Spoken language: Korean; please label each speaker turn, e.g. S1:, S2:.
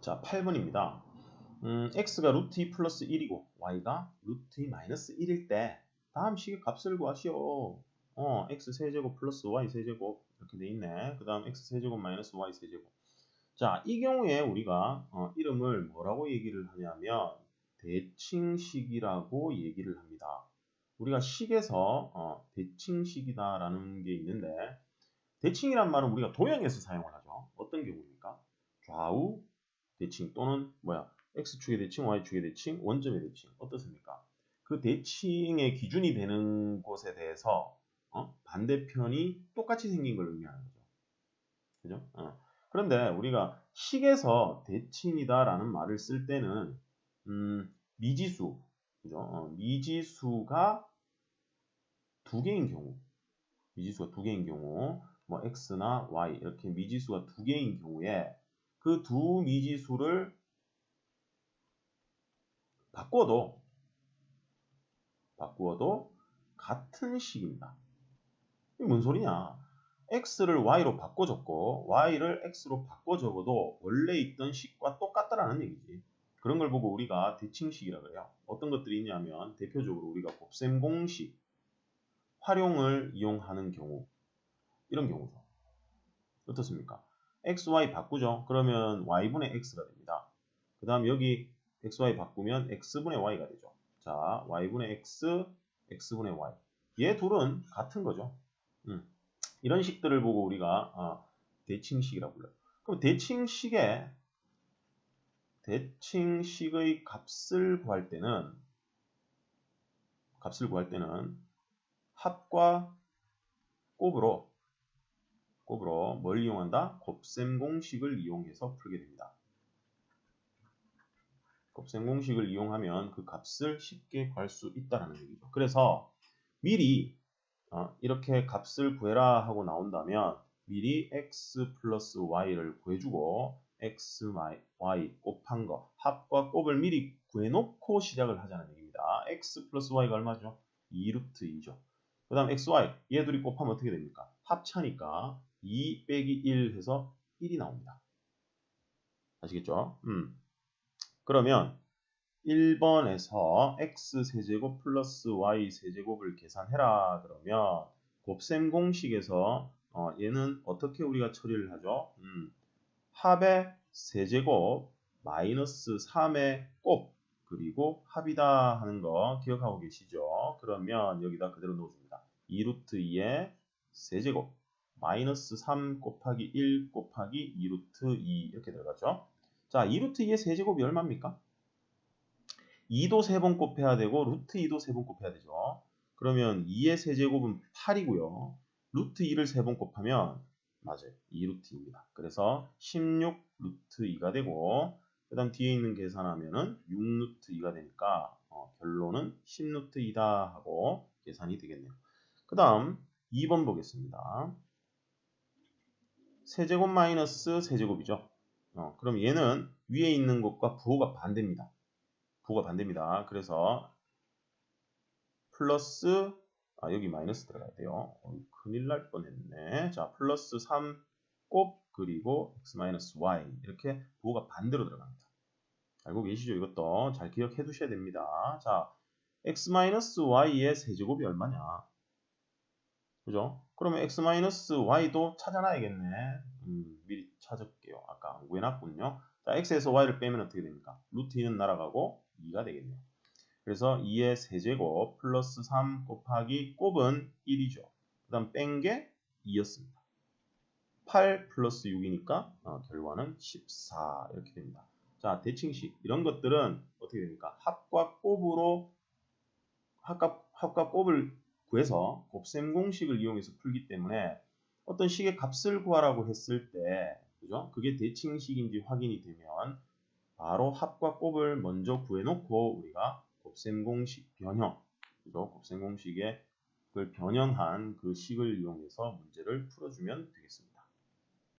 S1: 자, 8번입니다. 음, x가 루트 2 플러스 1이고 y가 루트 2 마이너스 1일 때 다음 식의 값을 구하시오. 어, x 세제곱 플러스 y 세제곱 이렇게 돼 있네. 그 다음 x 세제곱 마이너스 y 세제곱. 자, 이 경우에 우리가 어, 이름을 뭐라고 얘기를 하냐면 대칭식이라고 얘기를 합니다. 우리가 식에서 어, 대칭식이다라는 게 있는데 대칭이란 말은 우리가 도형에서 사용을 하죠. 어떤 경우입니까? 좌우 대칭 또는 뭐야 x축의 대칭, y축의 대칭, 원점의 대칭 어떻습니까? 그 대칭의 기준이 되는 곳에 대해서 어? 반대편이 똑같이 생긴 걸 의미하는 거죠. 그죠? 어. 그런데 우리가 식에서 대칭이다라는 말을 쓸 때는 음, 미지수, 그죠? 어, 미지수가 두 개인 경우, 미지수가 두 개인 경우, 뭐 x나 y 이렇게 미지수가 두 개인 경우에 그 두 미지수를 바꿔도 바꾸어도 같은 식입니다. 이게 뭔 소리냐? x를 y로 바꿔 적고 y를 x로 바꿔 적어도 원래 있던 식과 똑같다라는 얘기지. 그런 걸 보고 우리가 대칭식이라 그래요. 어떤 것들이 있냐면 대표적으로 우리가 곱셈 공식 활용을 이용하는 경우 이런 경우죠. 어떻습니까? X, y 바꾸죠. 그러면 y분의 x가 됩니다. 그 다음 여기 x, y 바꾸면 x분의 y가 되죠. 자, y분의 x, x분의 y. 얘 둘은 같은 거죠. 음. 이런 식들을 보고 우리가 어, 대칭식이라고 불러요. 그럼 대칭식의 대칭식의 값을 구할 때는 값을 구할 때는 합과 곱으로 곱으로 뭘 이용한다? 곱셈 공식을 이용해서 풀게 됩니다. 곱셈 공식을 이용하면 그 값을 쉽게 구할 수 있다는 얘기죠. 그래서 미리 어, 이렇게 값을 구해라 하고 나온다면 미리 x 플러스 y를 구해주고 x, y 곱한 거 합과 곱을 미리 구해놓고 시작을 하자는 얘기입니다. x 플러스 y가 얼마죠? 2루트 2죠. 그 다음 x, y 얘 둘이 곱하면 어떻게 됩니까? 합차니까 2 빼기 1 해서 1이 나옵니다. 아시겠죠? 음. 그러면 1번에서 x세제곱 플러스 y세제곱을 계산해라 그러면 곱셈 공식에서 어, 얘는 어떻게 우리가 처리를 하죠? 음, 합의 세제곱 마이너스 3의 곱 그리고 합이다 하는 거 기억하고 계시죠? 그러면 여기다 그대로 넣어줍니다. 2루트 2의 세제곱 마이너스 3 곱하기 1 곱하기 2루트 2 이렇게 들어가죠. 자, 2루트 2의 세제곱이 얼마입니까? 2도 3번 곱해야 되고 루트 2도 3번 곱해야 되죠. 그러면 2의 세제곱은 8이고요. 루트 2를 3번 곱하면 맞아요. 2루트 2입니다. 그래서 16 루트 2가 되고 그 다음 뒤에 있는 계산하면은 6루트 2가 되니까 어, 결론은 10루트 2다 하고 계산이 되겠네요. 그 다음 2번 보겠습니다. 세제곱 마이너스 세제곱이죠. 어, 그럼 얘는 위에 있는 것과 부호가 반대입니다. 부호가 반대입니다. 그래서 플러스 아 여기 마이너스 들어가야 돼요. 어, 큰일 날 뻔했네. 자 플러스 3 곱 그리고 x 마이너스 y 이렇게 부호가 반대로 들어갑니다. 알고 계시죠? 이것도 잘 기억해 두셔야 됩니다. 자 x 마이너스 y의 세제곱이 얼마냐? 그죠? 그러면 x 마이너스 y도 찾아놔야겠네. 음, 미리 찾을게요. 아까 안 구해놨군요. 자, x에서 y를 빼면 어떻게 됩니까? 루트 2는 날아가고 2가 되겠네요. 그래서 2의 세제곱 플러스 3 곱하기 곱은 1이죠. 그 다음 뺀 게 2였습니다. 8 플러스 6이니까 어, 결과는 14 이렇게 됩니다. 자 대칭식 이런 것들은 어떻게 됩니까? 합과 곱으로 합과, 합과 곱을 구해서 곱셈 공식을 이용해서 풀기 때문에 어떤 식의 값을 구하라고 했을 때 그죠? 그게 대칭식인지 확인이 되면 바로 합과 곱을 먼저 구해놓고 우리가 곱셈 공식 변형 그죠? 곱셈 공식의 그 변형한 그 식을 이용해서 문제를 풀어주면 되겠습니다.